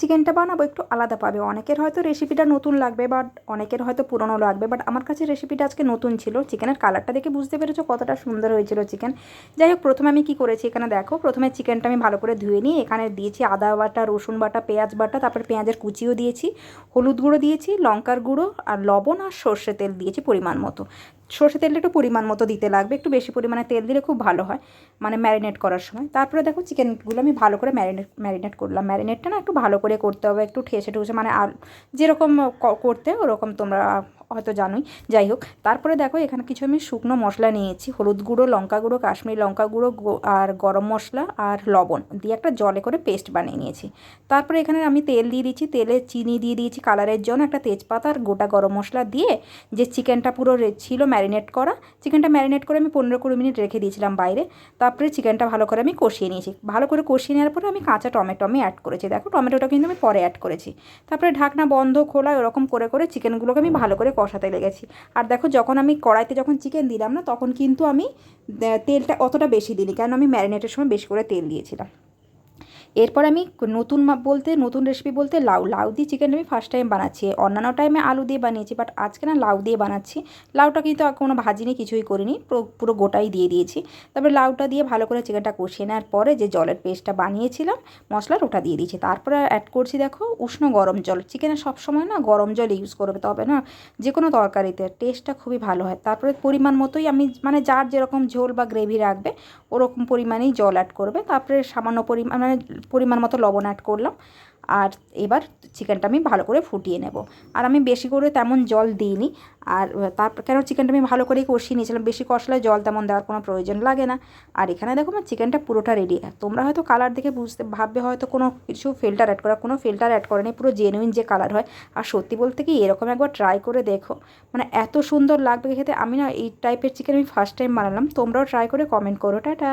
চিকেনটা বানাবো, একটু আলাদা পাবে। অনেকের হয়তো রেসিপিটা নতুন লাগবে বাট অনেকের হয়তো পুরনো লাগবে বাট আমার কাছে রেসিপিটা আজকে নতুন ছিল। চিকেনের কালারটা দেখে বুঝতে পেরেছ কতটা সুন্দর হয়েছিল চিকেন যাই হোক, প্রথমে আমি কি করেছি এখানে দেখো, প্রথমে চিকেনটা আমি ভালো করে ধুয়ে নিয়ে এখানে দিয়েছি আদা বাটা, রসুন বাটা, পেঁয়াজ বাটা, তারপরে পেঁয়াজের কুচিও দিয়েছি, হলুদ গুঁড়ো দিয়েছি, লঙ্কার গুঁড়ো, আর লবণ আর সর্ষে তেল দিয়েছি পরিমাণ মতো। সর্ষে তেলটা একটু পরিমাণ মতো দিতে লাগবে, একটু বেশি পরিমাণে তেল দিলে খুব ভালো হয় মানে ম্যারিনেট করার সময়। তারপরে দেখো চিকেনগুলো আমি ভালো করে ম্যারিনেট ম্যারিনেট করলাম। ম্যারিনেটটা না একটু ভালো করে করতে হবে, একটু ঠেসে ঠুসে মানে আর যেরকম করতে ওরকম তোমরা হয়তো জানোই। যাই হোক, তারপরে দেখো এখানে কিছু আমি শুকনো মশলা নিয়েছি। হলুদ গুঁড়ো, লঙ্কা গুঁড়ো, কাশ্মীরি লঙ্কা গুঁড়ো আর গরম মশলা আর লবণ দিয়ে একটা জলে করে পেস্ট বানিয়ে নিয়েছি। তারপরে এখানে আমি তেল দিয়ে দিয়েছি, তেলে চিনি দিয়ে দিয়েছি কালারের জন্য একটা তেজপাতা আর গোটা গরম মশলা দিয়ে যে চিকেনটা পুরো ছিল ম্যারিনেট করা, চিকেনটা ম্যারিনেট করে আমি পনেরো কুড়ি মিনিট রেখে দিয়েছিলাম বাইরে। তারপরে চিকেনটা ভালো করে আমি কষিয়ে নিয়েছি। ভালো করে কষিয়ে নেওয়ার পরে আমি কাঁচা টমেটো আমি অ্যাড করেছি। দেখো টমেটোটা কিন্তু আমি পরে অ্যাড করেছি। তারপরে ঢাকনা বন্ধ, খোলা, এরকম করে করে চিকেনগুলোকে আমি ভালো করে কষাতে লেগেছি। আর দেখো যখন আমি কড়াইতে যখন চিকেন দিলাম না, তখন কিন্তু আমি তেলটা অতটা বেশি দিইনি, কারণ আমি ম্যারিনেটের সময় বেশি করে তেল দিয়েছিলাম। এরপর আমি নতুন বলতে, নতুন রেসিপি বলতে লাউ লাউ দিয়ে চিকেন আমি ফার্স্ট টাইম বানাচ্ছি। অন্যান্য টাইমে আলু দিয়ে বানিয়েছি বাট আজকে না লাউ দিয়ে বানাচ্ছি। লাউটা কিন্তু কোনো ভাজিনি কিছুই করিনি, পুরো গোটাই দিয়ে দিয়েছি। তারপরে লাউটা দিয়ে ভালো করে চিকেনটা কষিয়ে নেওয়ার পরে যে জলের পেস্টটা বানিয়েছিলাম, মশলার ওটা দিয়ে দিয়েছি। তারপরে অ্যাড করছি দেখো উষ্ণ গরম জল। চিকেনে সবসময় না গরম জল ইউজ করবে, তবে না যে কোনো তরকারিতে টেস্টটা খুবই ভালো হয়। তারপরে পরিমাণ মতোই আমি মানে যার যেরকম ঝোল বা গ্রেভি রাখবে, ওরকম পরিমাণেই জল অ্যাড করবে। তারপরে সামান্য পরিমাণ মানে পরিমাণ মতো লবণ অ্যাড করলাম। আর এবার চিকেনটা আমি ভালো করে ফুটিয়ে নেব। আর আমি বেশি করে তেমন জল দিইনি। আর তারপর কেন চিকেনটা আমি ভালো করেই কষিয়ে নিয়েছিলাম। বেশি কষলে জল তেমন দেওয়ার কোনো প্রয়োজন লাগে না। আর এখানে দেখো আমার চিকেনটা পুরোটা রেডি তোমরা হয়তো কালার দেখে বুঝতে ভাববে, হয়তো কোনো কিছু ফিল্টার অ্যাড করা, কোনো ফিল্টার অ্যাড করেনি পুরো জেনুইন যে কালার হয়। আর সত্যি বলতে কি, এরকম একবার ট্রাই করে দেখো। মানে এত সুন্দর লাগবে খেতে। আমি না এই টাইপের চিকেন আমি ফার্স্ট টাইম বানালাম। তোমরাও ট্রাই করে কমেন্ট করো। টাটা!